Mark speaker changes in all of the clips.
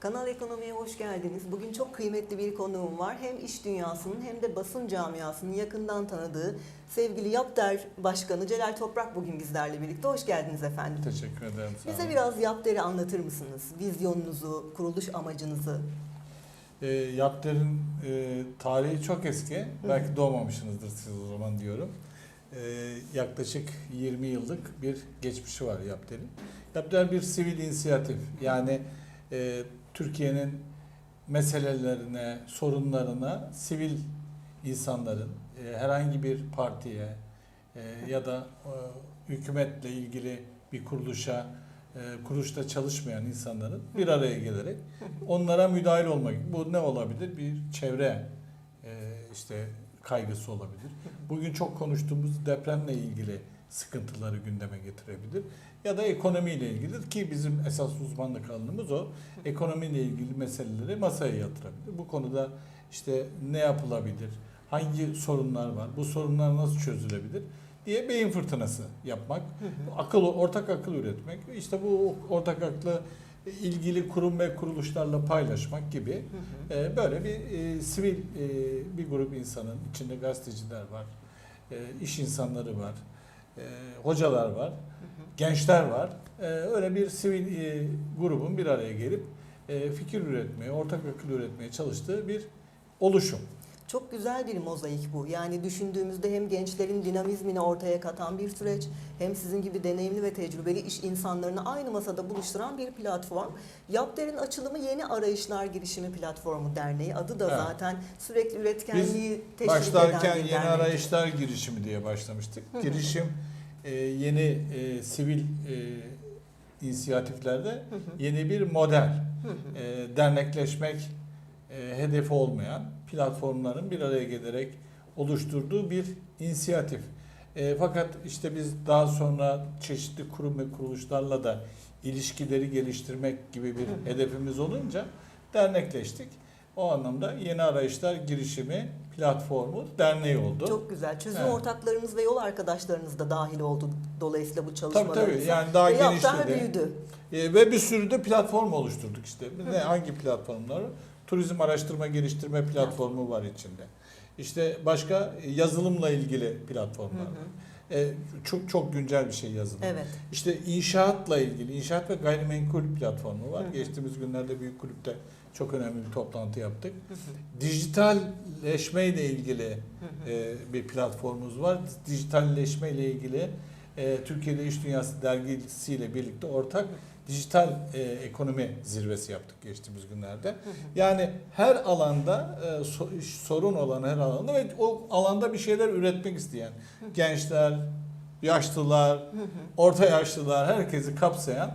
Speaker 1: Kanal Ekonomi'ye hoş geldiniz. Bugün çok kıymetli bir konuğum var. Hem iş dünyasının hem de basın camiasının yakından tanıdığı sevgili Yapter Başkanı Celal Toprak bugün bizlerle birlikte. Hoş geldiniz efendim.
Speaker 2: Teşekkür ederim. Sağ
Speaker 1: Bize biraz Yapter'i anlatır mısınız? Vizyonunuzu, kuruluş amacınızı.
Speaker 2: E, Yapter'in e, tarihi çok eski. Belki doğmamışsınızdır siz o zaman diyorum. E, yaklaşık 20 yıllık bir geçmişi var Yapter'in. Yapter bir sivil inisiyatif. Yani e, Türkiye'nin meselelerine, sorunlarına sivil insanların e, herhangi bir partiye e, ya da e, hükümetle ilgili bir kuruluşa, e, kuruluşta çalışmayan insanların bir araya gelerek onlara müdahil olmak. Bu ne olabilir? Bir çevre e, işte kaygısı olabilir. Bugün çok konuştuğumuz depremle ilgili sıkıntıları gündeme getirebilir. Ya da ekonomiyle ilgili ki bizim esas uzmanlık alanımız o. Ekonomiyle ilgili meseleleri masaya yatırabilir. Bu konuda işte ne yapılabilir? Hangi sorunlar var? Bu sorunlar nasıl çözülebilir? diye beyin fırtınası yapmak, akıl ortak akıl üretmek, işte bu ortak aklı ilgili kurum ve kuruluşlarla paylaşmak gibi e, böyle bir e, sivil e, bir grup insanın içinde gazeteciler var, e, iş insanları var, e, hocalar var, gençler var. E, öyle bir sivil e, grubun bir araya gelip e, fikir üretmeye, ortak akıl üretmeye çalıştığı bir oluşum.
Speaker 1: Çok güzel bir mozaik bu. Yani düşündüğümüzde hem gençlerin dinamizmini ortaya katan bir süreç, hem sizin gibi deneyimli ve tecrübeli iş insanlarını aynı masada buluşturan bir platform. Yapter'in açılımı Yeni Arayışlar Girişimi Platformu Derneği. Adı da
Speaker 2: Evet.
Speaker 1: zaten sürekli üretkenliği teşvik
Speaker 2: Başlarken
Speaker 1: eden bir
Speaker 2: yeni
Speaker 1: dernek.
Speaker 2: arayışlar girişimi diye başlamıştık. Girişim e, yeni e, sivil e, inisiyatiflerde yeni bir model. E, dernekleşmek e, hedefi olmayan platformların bir araya gelerek oluşturduğu bir inisiyatif. E, fakat işte biz daha sonra çeşitli kurum ve kuruluşlarla da ilişkileri geliştirmek gibi bir hedefimiz olunca dernekleştik. O anlamda Yeni Arayışlar Girişimi Platformu derneği oldu.
Speaker 1: Çok güzel. Çözüm
Speaker 2: Evet.
Speaker 1: ortaklarınız ve yol arkadaşlarınız da dahil oldu dolayısıyla bu
Speaker 2: tabii
Speaker 1: çalışmalarınıza.
Speaker 2: tabii yani daha
Speaker 1: Ve
Speaker 2: genişledi.
Speaker 1: büyüdü.
Speaker 2: E, ve bir sürü de platform oluşturduk işte. Ne hangi platformları? Turizm araştırma geliştirme platformu var içinde. İşte başka yazılımla ilgili platformlar. var. E, çok çok güncel bir şey yazılım.
Speaker 1: Evet.
Speaker 2: İşte inşaatla ilgili inşaat ve gayrimenkul platformu var.
Speaker 1: Hı hı.
Speaker 2: Geçtiğimiz günlerde büyük kulüpte çok önemli bir toplantı yaptık. Dijitalleşme ile ilgili e, bir platformumuz var. Dijitalleşme ile ilgili e, Türkiye'de İş Dünyası dergisiyle birlikte ortak dijital e, ekonomi zirvesi yaptık geçtiğimiz günlerde. Yani her alanda e, so- sorun olan her alanda ve o alanda bir şeyler üretmek isteyen gençler, yaşlılar, orta yaşlılar herkesi kapsayan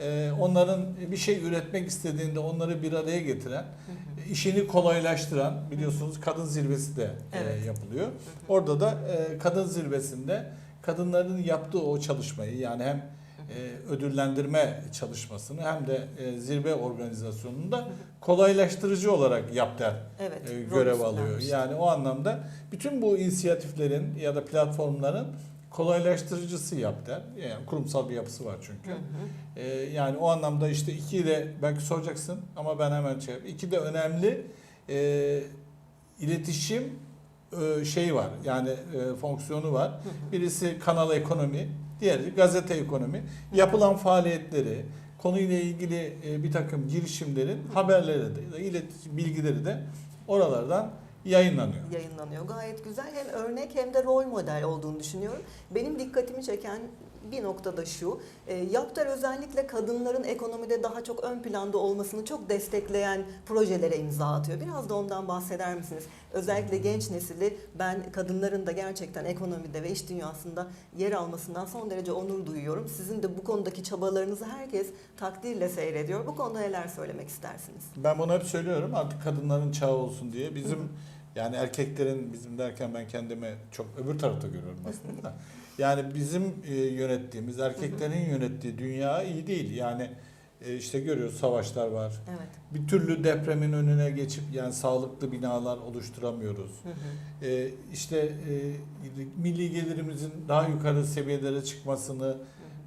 Speaker 2: e, onların bir şey üretmek istediğinde onları bir araya getiren işini kolaylaştıran biliyorsunuz kadın zirvesi de e,
Speaker 1: Evet.
Speaker 2: yapılıyor. Orada da e, kadın zirvesinde kadınların yaptığı o çalışmayı yani hem e, ödüllendirme çalışmasını hem de e, zirve organizasyonunda kolaylaştırıcı olarak yapter
Speaker 1: Evet.
Speaker 2: e, görev alıyor. Yani o anlamda bütün bu inisiyatiflerin ya da platformların kolaylaştırıcısı yapter. Yani kurumsal bir yapısı var çünkü.
Speaker 1: Hı hı.
Speaker 2: E, yani o anlamda işte iki de belki soracaksın ama ben hemen şey yapayım. İki de önemli e, iletişim e, şeyi var. Yani e, fonksiyonu var. Birisi kanal ekonomi, diğeri gazete ekonomi. Yapılan faaliyetleri, konuyla ilgili e, bir takım girişimlerin haberleri de, iletişim bilgileri de oralardan yayınlanıyor.
Speaker 1: yayınlanıyor. Gayet güzel. Hem örnek hem de rol model olduğunu düşünüyorum. Benim dikkatimi çeken bir noktada şu. E, Yaptar özellikle kadınların ekonomide daha çok ön planda olmasını çok destekleyen projelere imza atıyor. Biraz da ondan bahseder misiniz? Özellikle genç nesili ben kadınların da gerçekten ekonomide ve iş dünyasında yer almasından son derece onur duyuyorum. Sizin de bu konudaki çabalarınızı herkes takdirle seyrediyor. Bu konuda neler söylemek istersiniz?
Speaker 2: Ben bunu hep söylüyorum artık kadınların çağı olsun diye. Bizim yani erkeklerin bizim derken ben kendimi çok öbür tarafta görüyorum aslında. Yani bizim e, yönettiğimiz, erkeklerin yönettiği dünya iyi değil. Yani e, işte görüyoruz savaşlar var.
Speaker 1: Evet.
Speaker 2: Bir türlü depremin önüne geçip yani sağlıklı binalar oluşturamıyoruz.
Speaker 1: Hı hı.
Speaker 2: E, işte e, milli gelirimizin daha yukarı seviyelere çıkmasını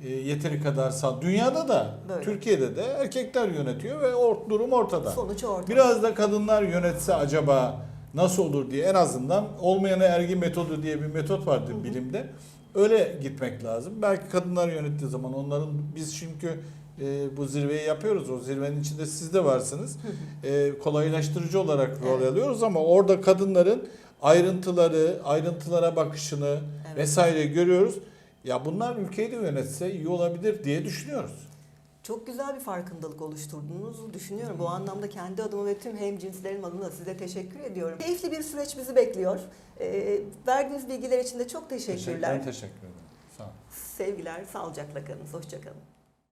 Speaker 2: e, yeteri kadar sağ. Dünyada da,
Speaker 1: Böyle.
Speaker 2: Türkiye'de de erkekler yönetiyor ve or, durum ortada.
Speaker 1: Sonuç ortada.
Speaker 2: Biraz da kadınlar yönetse acaba nasıl olur diye en azından olmayana ergi metodu diye bir metot vardır bilimde. Öyle gitmek lazım. Belki kadınlar yönettiği zaman onların biz çünkü e, bu zirveyi yapıyoruz. O zirvenin içinde siz de varsınız. E, kolaylaştırıcı olarak rol
Speaker 1: Evet.
Speaker 2: alıyoruz ama orada kadınların ayrıntıları, ayrıntılara bakışını
Speaker 1: Evet.
Speaker 2: vesaire görüyoruz. Ya bunlar ülkeyi de yönetse iyi olabilir diye düşünüyoruz.
Speaker 1: Çok güzel bir farkındalık oluşturduğunuzu düşünüyorum. Bu anlamda kendi adıma ve tüm hemcinslerim adına size teşekkür ediyorum. Keyifli bir süreç bizi bekliyor. Ee, verdiğiniz bilgiler için de çok teşekkürler.
Speaker 2: Ben teşekkür ederim. Sağ olun.
Speaker 1: Sevgiler, sağlıcakla kalınız. Hoşçakalın.